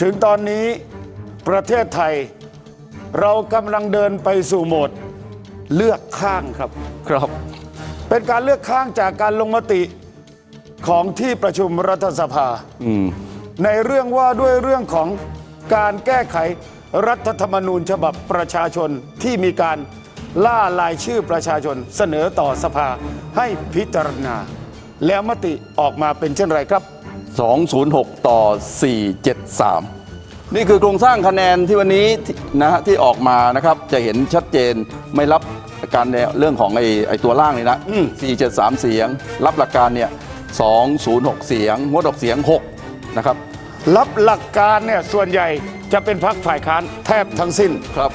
ถึงตอนนี้ประเทศไทย เรากำลังเดินไปสู่โหมดเลือกข้างครับ ครับ เป็นการเลือกข้างจากการลงมติของที่ประชุมรัฐสภาอืมในเรื่องว่าด้วยเรื่องของการแก้ไขรัฐธรรมนูญฉบับประชาชนที่มีการล่ารายชื่อประชาชนเสนอต่อสภาให้พิจารณา แล้วมติออกมาเป็นเช่นไรครับ 206 ต่อ 473 นี่คือโครงสร้างคะแนนที่วันนี้ที่นะฮะที่ออกมานะครับจะเห็นชัดเจนไม่รับการในเรื่องของไอ้ไอ้ตัวล่างนี่นะ 473 เสียง รับหลักการเนี่ย 206 เสียง งดออกเสียง 6 นะครับ รับหลักการเนี่ยส่วนใหญ่จะเป็นพักฝ่ายค้านแทบทั้งสิ้นครับ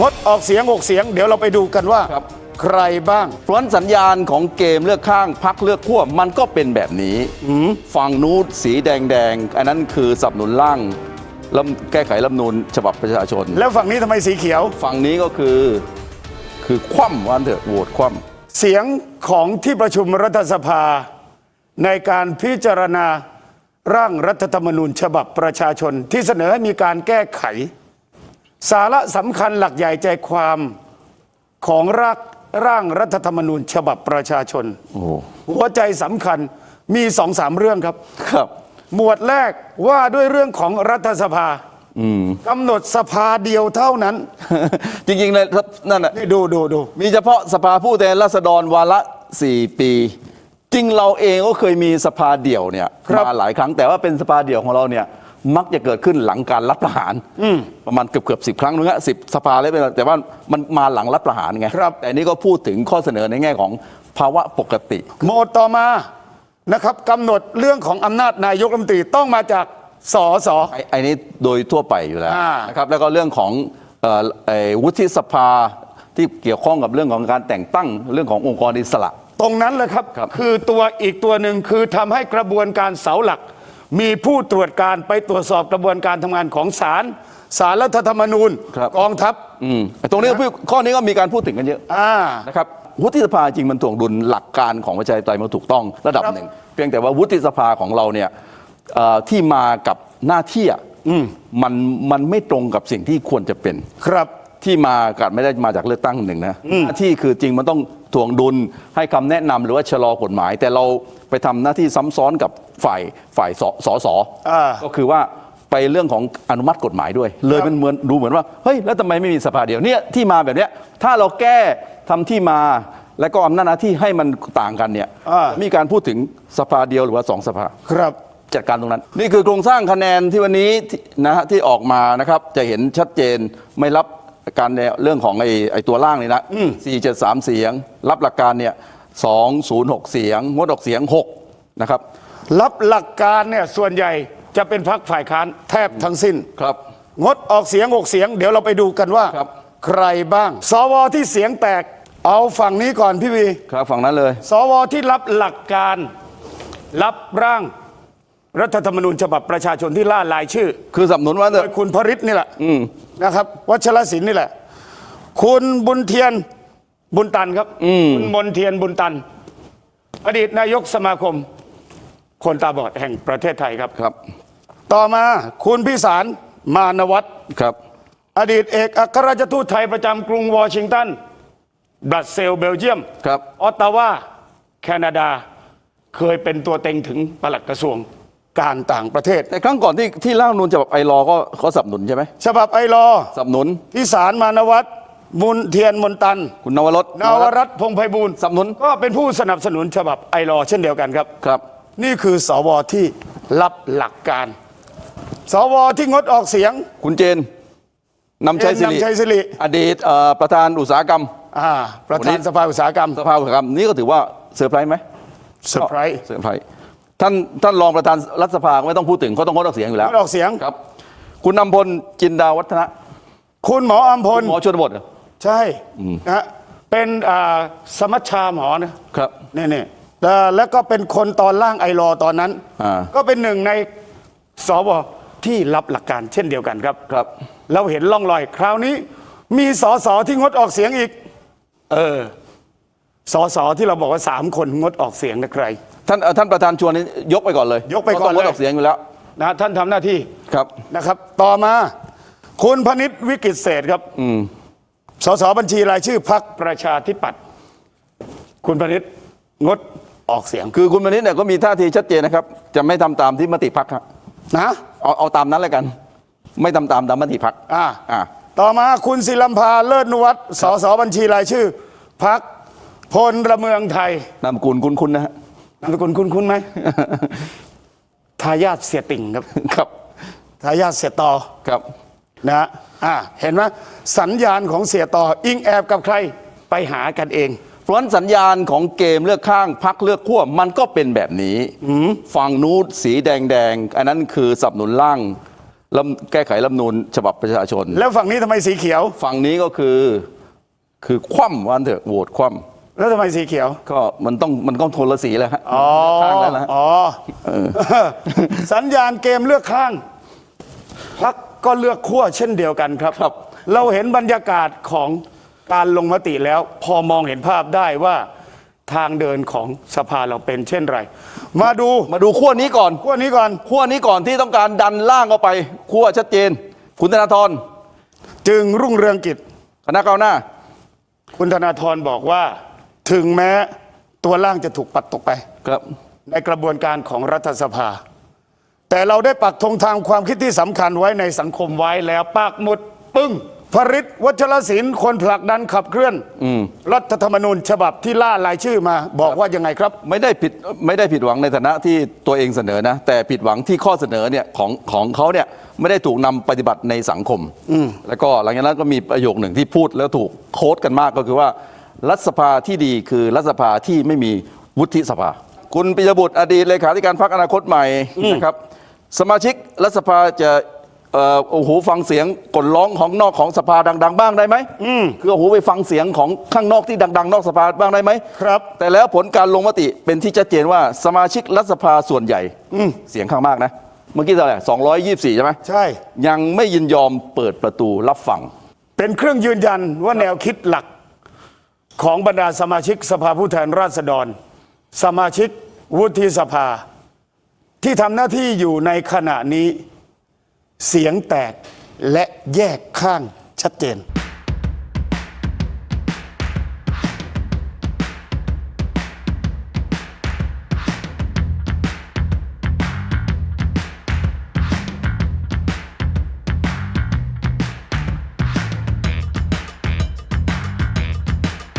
งดออกเสียงออกเสียง เดี๋ยวเราไปดูกันว่าครับ ใครบ้างเพราะฉะนั้นสัญญาณของเกมเลือกข้างพักเลือกขั้วมันก็เป็นแบบนี้ฝั่งนู้นสีแดงแดงๆอันนั้นคือสนับสนุนร่างรัฐแก้ไขรัฐธรรมนูญฉบับประชาชน แล้วฝั่งนี้ทำไมสีเขียว ฝั่งนี้ก็คือ คือคว่ำวันเถอะโหวตคว่เสียงของที่ประชุมรัฐสภา ในการพิจารณาร่างรัฐธรรมนูญฉบับประชาชน ที่เสนอให้มีการแก้ไข สาระสำคัญหลักใหญ่ใจความของรัก ร่างรัฐธรรมนูญฉบับประชาชนำโอ้โหหัวใจสำคัญมีสองสามเรื่องครับ ครับ หมวดแรกว่าด้วยเรื่องของรัฐสภาอืมกำหนดสภาเดียวเท่านั้น จริงๆเลยครับนั่นน่ะนี่ดูดูดูมีเฉพาะสภาผู้แทนราษฎรวาระ4ปี จริงเราเองก็เคยมีสภาเดี่ยวเนี่ยมาหลายครั้งแต่ว่าเป็นสภาเดี่ยวของเราเนี่ย มักจะเกิดขึ้นหลังการรัฐประหารประมาณเกือบเกือบสิบครั้งนึงอะสิบสภาเลยเป็นแต่ว่ามันมาหลังรัฐประหารไงครับแต่อันนี้ก็พูดถึงข้อเสนอในแง่ของภาวะปกติหมวดต่อมานะครับกำหนดเรื่องของอำนาจนายกรัฐมนตรีต้องมาจากสอสอไอ้ไอ้นี้โดยทั่วไปอยู่แล้วอ่านะครับแล้วก็เรื่องของเอ่อไอ้วุฒิสภาที่เกี่ยวข้องกับเรื่องของการแต่งตั้งเรื่องขององค์กรอิสระ ตรงนั้นเลยครับครับ คือตัวอีกตัวหนึ่งคือทำให้กระบวนการเสาหลัก มีผู้ตรวจการไปตรวจสอบกระบวนการทำงานของศาลศาลรัฐธรรมนูญครับ กองทัพอืมไอ้ตรงนี้ก็พูดข้อนี้ก็มีการพูดถึงกันเยอะ อ่า นะครับวุฒิสภาจริงมันถ่วงดุลหลักการของประชาธิปไตยมันถูกต้องระดับครับหนึ่ง เพียงแต่ว่าวุฒิสภาของเราเนี่ยเอ่อที่มากับหน้าที่อะมันมันไม่ตรงกับสิ่งที่ควรจะเป็น ครับ ที่มากัดไม่ได้มาจากเลือกตั้งหนึ่งนะหน้าที่คือจริงมันต้อง ถ่วงดุลให้คำแนะนำหรือว่าชะลอกฎหมาย แต่เราไปทำหน้าที่ซ้ำซ้อนกับฝ่ายฝ่ายสสสอ่าก็คือว่าไปเรื่องของอนุมัติกฎหมายด้วย เลยมันเหมือนดูเหมือนว่าเฮ้ยแล้วทำไมไม่มีสภาเดียวเนี่ยที่มาแบบเนี้ยถ้าเราแก้ทำที่มาและก็อำนาจหน้าที่ให้มันต่างกันเนี่ยอ่ามีการพูดถึงสภาเดียวหรือว่าสองสภาครับจัดการตรงนั้น นี่คือโครงสร้างคะแนนที่วันนี้ที่นะฮะที่ออกมานะครับจะเห็นชัดเจนไม่รับ การในเรื่องของไอ้ไอ้ตัวล่างนี่นะ473เสียง รับหลักการเนี่ย206เสียง งดออกเสียง6นะครับรับหลักการเนี่ยส่วนใหญ่จะเป็นพักฝ่ายค้านแทบทั้งสิ้นครับ งดออกเสียงออกเสียง เดี๋ยวเราไปดูกันว่าครับ ใครบ้าง สวที่เสียงแตก เอาฝั่งนี้ก่อนพี่วี ครับฝั่งนั้นเลย สวที่รับหลักการ รับร่าง รัฐธรรมนูญฉบับประชาชนที่ล่ารายชื่อ คือสนับสนุนว่าเถโดอะ ยคุณพริษนี่แหละนะครับ วัชรศิลป์นี่แหละ คุณบุญเทียนบุญตันครับคุณมนเทียนบุญตัน อดีตนายกสมาคม คนตาบอดแห่งประเทศไทยครับ ครับ ต่อมาคุณพิสารมานวัตรครับ อดีตเอกอัครราชทูตไทยประจำกรุงวอชิงตันบรัสเซลเบลเยียม ครับ ออตตาวาแคนาดาเคยเป็นตัวเต็งถึงปลัดกระทรวง การต่างประเทศแต่ครั้งก่อนที่ที่ร่างนูนฉบับไอรอก็เขาสนับสนุนใช่ไหมฉบับไอรอสนับสนุนพิสารมานวัตรมุนเทียนมนตัน คุณนวรสนวรัตน์พงษ์ไพบูลย์สนับสนุนก็เป็นผู้สนับสนุนฉบับไอรอเช่นเดียวกันครับ ครับ นี่คือสวที่รับหลักการ สวที่งดออกเสียง คุณเจนนำชัยสิรินำชัยสิริ อดีตเอ่อประธานอุตสาหกรรม อ่าประวันธานี้นสภาอุตสาหกรรมสภาอุตสาหกรรมนี่ก็ถือว่าเซอร์ไพรส์ไหมเซอร์ไพรส์ เซอร์ไพรส์ ท่านท่านรองประธานรัฐสภาก็ไม่ต้องพูดถึงเขาต้องงดออกเสียงอยู่แล้ว งดออกเสียง ครับ คุณนำพลจินดาวัฒนะคุณหมออัมพล หมอชนบทเหรอ ใช่นะฮะเป็นอ่าสมัชชาหมอนะครับนี่นี่แต่แล้วก็เป็นคนตอนล่างไอรอตอนนั้น อ่า ก็เป็นหนึ่งในสวที่รับหลักการเช่นเดียวกันครับ ครับ เราเห็นล่องรอย คราวนี้ มีสสที่งดออกเสียงอีก เออ สสที่เราบอกว่าสามคนงดออกเสียงนะใคร ท่านเอ่อท่านประธานชวนนี่ยกไปก่อนเลยยกไปก่อนขาต้งงดเลย ออกเสียงอยู่แล้วนะท่านทำหน้าที่ครับ นะครับ ต่อมาคุณพนิษฐ์วิกิตเศษครับอืมสสบัญชีรายชื่อพักประชาธิปัตย์คุณพนิษฐ์งดออกเสียงคือคุณมณิษฐ์เนี่ยก็มีท่าทีชัดเจนนะครับ จะไม่ทำตามที่มติพักครับนะเอาเอาตามนั้นเลยกัน ไม่ทำตามตามมติพักอ่า อ่า ต่อมาคุณศิลัมพาเลิศนุวัฒน์สสบัญชีรายชื่อพัก พลระเมืองไทยนามสกุลคุณคุณนะฮะนามสกุลคุณคุณไหมทายาทเสียติ่งครับครับทายาทเสียต่อครับนะฮะอ่าเห็นไหมสัญญาณของเสียต่ออิงแอบกับใครไปหากันเอง เพราะฉะนั้นสัญญาณของเกมเลือกข้างพักเลือกขั้วมันก็เป็นแบบนี้ฝั่งนู้นสีแดงแดงๆอันนั้นคือสนับสนุนร่างลำแก้ไขรัฐธรรมนูญฉบับประชาชน แล้วฝั่งนี้ทำไมสีเขียว ฝั่งนี้ก็คือ คือคว่ำวันเถอะโหวตคว่ แล้วทำไมสีเขียวำก็มันต้องมันต้องโทนละสีแล้วฮะอ๋อข้างแล้วนะฮะอ๋อสัญญาณเกมเลือกข้างพักก็เลือกขั้วเช่นเดียวกันครับ ครับ เราเห็นบรรยากาศของการลงมติแล้ว พอมองเห็นภาพได้ว่าทางเดินของสภาเราเป็นเช่นไร มาดูมาดูขั้วนี้ก่อนขั้วนี้ก่อน ขั้วนี้ก่อนที่ต้องการดันล่างเข้าไปขั้วชัดเจน คุณธนาธรจึงรุ่งเรืองกิจคณะก้าวหน้า คุณธนาธรบอกว่า ถึงแม้ตัวล่างจะถูกปัดตกไป ครับในกระบวนการของรัฐสภา แต่เราได้ปักธงทางความคิดที่สำคัญไว้ในสังคมไว้แล้วปากหมุดปึ้งพริตวัชรศิลป์คนผลักดันขับเคลื่อนรัฐธรรมนูญฉบับที่ล่ารายชื่อมา บอกว่ายังไงครับ ไม่ได้ผิดไม่ได้ผิดหวังในฐานะที่ตัวเองเสนอนะ แต่ผิดหวังที่ข้อเสนอเนี่ยของของเขาเนี่ยไม่ได้ถูกนำปฏิบัติในสังคมแล้วก็หลังจากนั้นก็มีประโยคหนึ่งที่พูดแล้วถูกโค้ดกันมากก็คือว่า รัฐสภาที่ดีคือรัฐสภาที่ไม่มีวุฒิสภา คุณปิยบุตรอดีตเลขาธิการพรรคอนาคตใหม่นะครับ สมาชิกรัฐสภาจะเอ่อโอ้โหฟังเสียงกลร้องของนอกของสภาดัง ๆ บ้างได้ไหมคือโอ้โหไปฟังเสียงของข้างนอกที่ดัง ๆ นอกสภาบ้างได้ไหมครับ แต่แล้วผลการลงมติเป็นที่ชัดเจนว่าสมาชิกรัฐสภาส่วนใหญ่เสียงข้างมากนะ เมื่อกี้เท่าไหร่224ใช่ไหมใช่ ยังไม่ยินยอมเปิดประตูรับฟัง เป็นเครื่องยืนยันว่าแนวคิดหลัก ของบรรดาสมาชิกสภาผู้แทนราษฎร สมาชิกวุฒิสภา ที่ทำหน้าที่อยู่ในขณะนี้ เสียงแตกและแยกข้างชัดเจน